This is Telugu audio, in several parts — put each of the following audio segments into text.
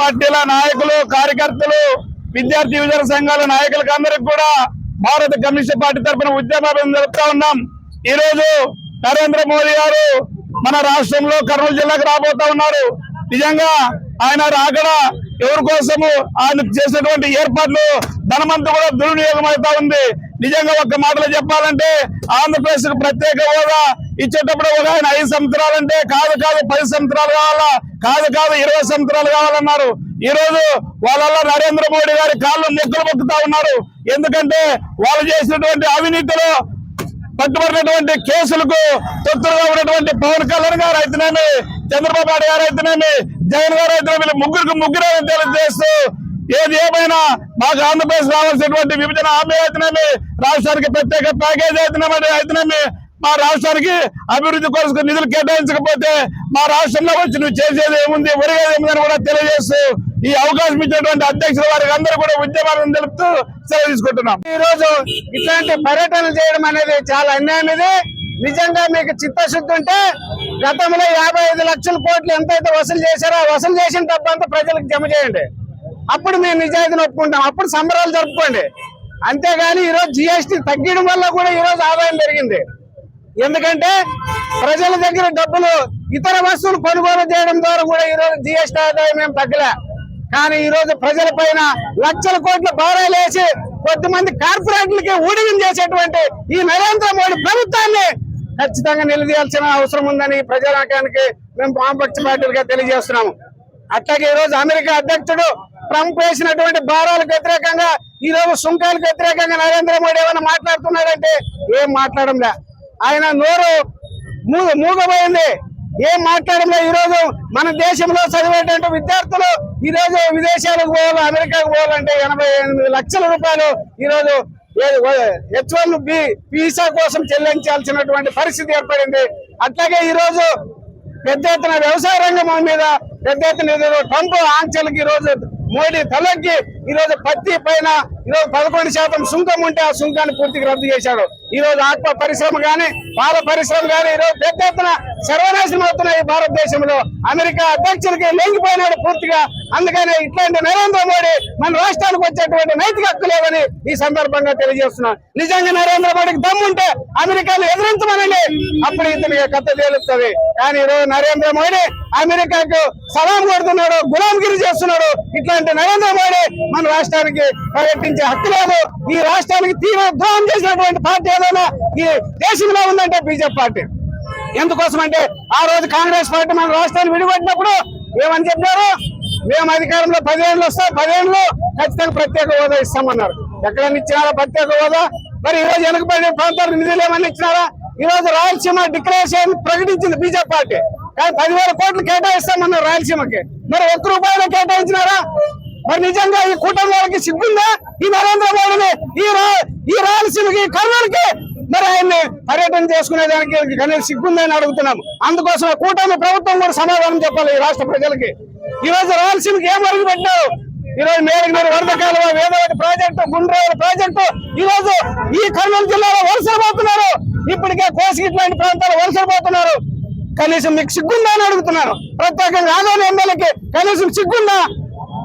పార్టీల నాయకులు కార్యకర్తలు విద్యార్థి యువజన సంఘాల నాయకులకు అందరికి కూడా భారత కమ్యూనిస్ట్ పార్టీ తరఫున ఉద్యమాభివృద్ధి జరుపుతా ఉన్నాం. ఈ రోజు నరేంద్ర మోదీ గారు మన రాష్ట్రంలో కర్నూలు జిల్లాకు రాబోతా ఉన్నారు. నిజంగా ఆయన రాకడ ఎవరి కోసము ఆయన చేసినటువంటి ఏర్పాట్లు ధనమంతా కూడా దుర్వినియోగం అవుతా ఉంది. నిజంగా ఒక్క మాటలో చెప్పాలంటే ఆంధ్రప్రదేశ్కు ప్రత్యేక హోదా ఇచ్చేటప్పుడు ఒక ఆయన ఐదు సంవత్సరాలంటే కాదు కాదు పది సంవత్సరాలు కావాలా? కాదు కాదు ఇరవై సంవత్సరాలు కావాలన్నారు. ఈ రోజు వాళ్ళ నరేంద్ర మోడీ గారి కాళ్ళు మొక్కులు మొక్కుతా ఉన్నారు. ఎందుకంటే వాళ్ళు చేసినటువంటి అవినీతిలో పట్టుబడినటువంటి కేసులకు తొత్తులుగా ఉన్నటువంటి పవన్ కళ్యాణ్ గారు అయితేనేమి చంద్రబాబు నాయుడు గారు అయితేనేమి జగన్ గారు అయితే వీళ్ళు ముగ్గురికి ముగ్గురు తెలియజేస్తూ ఏది ఏమైనా మాకు ఆంధ్రప్రదేశ్ రావాల్సినటువంటి విభజన హామీ అయితేనేమి రాష్ట్రానికి ప్రత్యేక ప్యాకేజ్ అవుతున్నామంటే అయితేనేమి? మా రాష్ట్రానికి అభివృద్ధి కొరకు నిధులు కేటాయించకపోతే మా రాష్ట్రంలో వచ్చి నువ్వు చేసేది ఏముంది ఒరిగేది ఏముందని కూడా తెలియజేస్తూ ఈ అవకాశం ఇచ్చినటువంటి అధ్యక్షుల వారికి అందరూ కూడా ఉద్యమాలను తెలుపుతూ సెలవు తీసుకుంటున్నాం. ఈ రోజు ఇట్లాంటి పర్యటనలు చేయడం అనేది చాలా అన్యాయం ఇది. నిజంగా మీకు చిత్తశుద్ధి ఉంటే గతంలో యాభై ఐదు లక్షల కోట్లు ఎంతైతే వసూలు చేశారో వసూలు చేసిన డబ్బంతా ప్రజలకు జమ చేయండి. అప్పుడు మేము నిజాయితీని ఒప్పుకుంటాం. అప్పుడు సంబరాలు జరుపుకోండి. అంతేగాని ఈ రోజు జిఎస్టీ తగ్గడం వల్ల కూడా ఈ రోజు ఆదాయం పెరిగింది. ఎందుకంటే ప్రజల దగ్గర డబ్బులు ఇతర వస్తువులు కొనుగోలు చేయడం ద్వారా కూడా ఈ రోజు జిఎస్టీ ఆదాయం ఏం తగ్గలే. కానీ ఈ రోజు ప్రజల పైన లక్షల కోట్ల భారాలు వేసి కొద్దిమంది కార్పొరేట్లకి ఊడిగం చేసేటువంటి ఈ నరేంద్ర మోడీ ప్రభుత్వాన్ని ఖచ్చితంగా నిలదీయాల్సిన అవసరం ఉందని ప్రజారాకానికి మేము వామపక్ష పార్టీలుగా తెలియజేస్తున్నాము. అట్లాగే ఈ రోజు అమెరికా అధ్యక్షుడు ట్రంప్ వేసినటువంటి భారాలకు వ్యతిరేకంగా ఈ రోజు సుంకాలకు వ్యతిరేకంగా నరేంద్ర మోడీ ఏమైనా మాట్లాడుతున్నాడంటే ఏం మాట్లాడంలే. ఆయన నోరు మూ- మూగబోయింది. ఏం మాట్లాడంలో ఈ రోజు మన దేశంలో చదివేటువంటి విద్యార్థులు ఈ రోజు విదేశాలకు పోవాలి అమెరికాకు పోవాలంటే ఎనభై ఎనిమిది లక్షల రూపాయలు ఈరోజు హెచ్ వన్ బి వీసా కోసం చెల్లించాల్సినటువంటి పరిస్థితి ఏర్పడింది. అట్లాగే ఈరోజు పెద్ద ఎత్తున వ్యవసాయ రంగం మీద పెద్ద ఎత్తున ఏదో ట్రంప్ ఆంక్షలకు ఈరోజు రోజు మోడీ ఈరోజు ఈ రోజు పత్తి పైన ఈ రోజు పదకొండు శాతం సుంకం ఉంటే ఆ సుంకాన్ని పూర్తిగా రద్దు చేశాడు. ఈ రోజు ఆత్మ పరిశ్రమ గాని పాల పరిశ్రమ గాని ఈరోజు పెద్ద ఎత్తున సర్వనాశనం అవుతున్నాయి భారతదేశంలో. అమెరికా అధ్యక్షులకి లొంగిపోయినాడు పూర్తిగా. అందుకని ఇట్లాంటి నరేంద్ర మోడీ మన రాష్ట్రానికి వచ్చేటువంటి నైతిక హక్కు లేవని ఈ సందర్భంగా తెలియజేస్తున్నాను. నిజంగా నరేంద్ర మోడీకి దమ్ముంటే అమెరికాను ఎదిరించమనండి. అప్పుడు ఇతనికి కథ తేలుస్తుంది కానీ ఈరోజు రోజు నరేంద్ర మోడీ అమెరికాకు సలాం కొడుతున్నాడు గులాంగిరి చేస్తున్నాడు. ఇట్లాంటి నరేంద్ర మోడీ మన రాష్ట్రానికి పర్యటించే హక్కు లేదు. ఈ రాష్ట్రానికి తీవ్ర ద్రోహం చేసినటువంటి పార్టీ ఏదైనా ఈ దేశంలో ఉందంటే బీజేపీ పార్టీ. ఎందుకోసం అంటే ఆ రోజు కాంగ్రెస్ పార్టీ మన రాష్ట్రాన్ని విడిపెట్టినప్పుడు ఏమని చెప్పారు? మేము అధికారంలో పదేళ్ళు వస్తాం పదేళ్ళు ఖచ్చితంగా ప్రత్యేక హోదా ఇస్తామన్నారు. ఎక్కడన్నా ఇచ్చినారా ప్రత్యేక హోదా? మరి ఈ రోజు వెనుకబడిన ప్రాంతాలకు నిధులు ఏమన్నా ఇచ్చినారా? ఈ రోజు రాయలసీమ డిక్లరేషన్ ప్రకటించింది బీజేపీ పార్టీ. కానీ పదివేల కోట్లు కేటాయిస్తామన్నారు రాయలసీమకి. మరి ఒక్క రూపాయలు కేటాయించినారా? మరి నిజంగా ఈ కూటమి వాళ్ళకి సిగ్గుందా? ఈ నరేంద్ర మోడీని ఈ రా ఈ రాయలసీమకి కర్నూలుకి? మరి ఆయన్ని పర్యటన చేసుకునే దానికి కనీసం సిగ్గుందని అడుగుతున్నాము అందుకోసం కూటమి ప్రభుత్వం కూడా సమాధానం చెప్పాలి ఈ రాష్ట్ర ప్రజలకి. ఈ రోజు రాయలసీమకి ఏం అడుగు పెట్టారు ఈ రోజు మేరగిరి వరద కాలువ వేదవతి ప్రాజెక్టు గుండ్రేరు ప్రాజెక్టు ఈ రోజు ఈ కర్నూలు జిల్లాలో వలసలు పోతున్నారు. ఇప్పటికే కోసి ఇట్లాంటి ప్రాంతాలు వలసలు పోతున్నారు. కనీసం మీకు సిగ్గుందా అని అడుగుతున్నాను ప్రత్యేకంగా ఆదోని ఎమ్మెల్యేకి కనీసం సిగ్గుందా?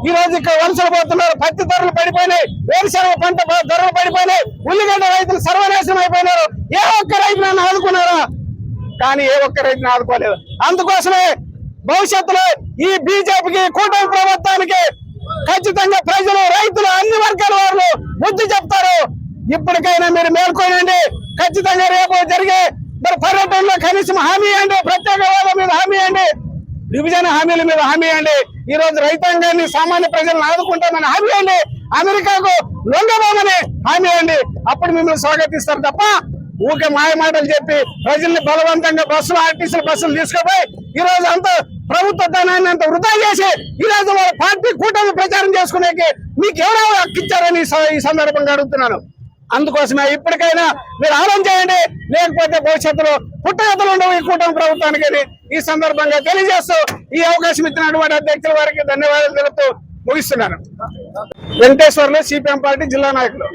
ఈ రోజు ఇక్కడ వలసలు పోతున్నారు. పత్తి ధరలు పడిపోయినాయి. వేరుశనగ పంట ధరలు పడిపోయినాయి. ఉల్లిగడ్డ రైతులు సర్వనాశనం అయిపోయినారు. ఏ ఒక్క రైతులను ఆదుకున్నారా? కానీ ఏ ఒక్క రైతుని ఆదుకోలేదు. అందుకోసమే భవిష్యత్తులో ఈ బీజేపీకి కూటమి ప్రభుత్వానికి ఖచ్చితంగా ప్రజలు రైతులు అన్ని వర్గాల వారు బుద్ధి చెప్తారు. ఇప్పటికైనా మీరు మేల్కొనండి. ఖచ్చితంగా రేపు జరిగే మరి పర్యటనలో కనీసం హామీ అండి ప్రత్యేక వాళ్ళ మీద హామీ అండి విభజన హామీల మీద హామీ అండి. ఈ రోజు రైతాంగాన్ని సామాన్య ప్రజలను ఆదుకుంటామని హామీ అండి. అమెరికాకు లొంగబోమని హామీ అండి. అప్పుడు మిమ్మల్ని స్వాగతిస్తారు తప్ప ఊకే మాయమాటలు చెప్పి ప్రజల్ని బలవంతంగా బస్సులు ఆర్టీసీల బస్సులు తీసుకుపోయి ఈ రోజు అంత ప్రభుత్వ ధనాన్ని అంత వృధా చేసి ఈ రోజు వాళ్ళ పార్టీ కూటమి ప్రచారం చేసుకునేకి మీకు ఎవరో హక్కిచ్చారని స- ఈ సందర్భంగా అడుగుతున్నాను. అందుకోసమే ఇప్పటికైనా మీరు ఆలోచన చేయండి. లేకపోతే భవిష్యత్తులో పుట్టగతలు ఉండవు ఈ కూటమి ప్రభుత్వానికి అని ఈ సందర్భంగా తెలియజేస్తూ ఈ అవకాశం ఇచ్చినటువంటి అధ్యక్షుల వారికి ధన్యవాదాలు తెలుపుతూ ముగిస్తున్నాను. వెంకటేశ్వర్లు సిపిఎం పార్టీ జిల్లా నాయకులు.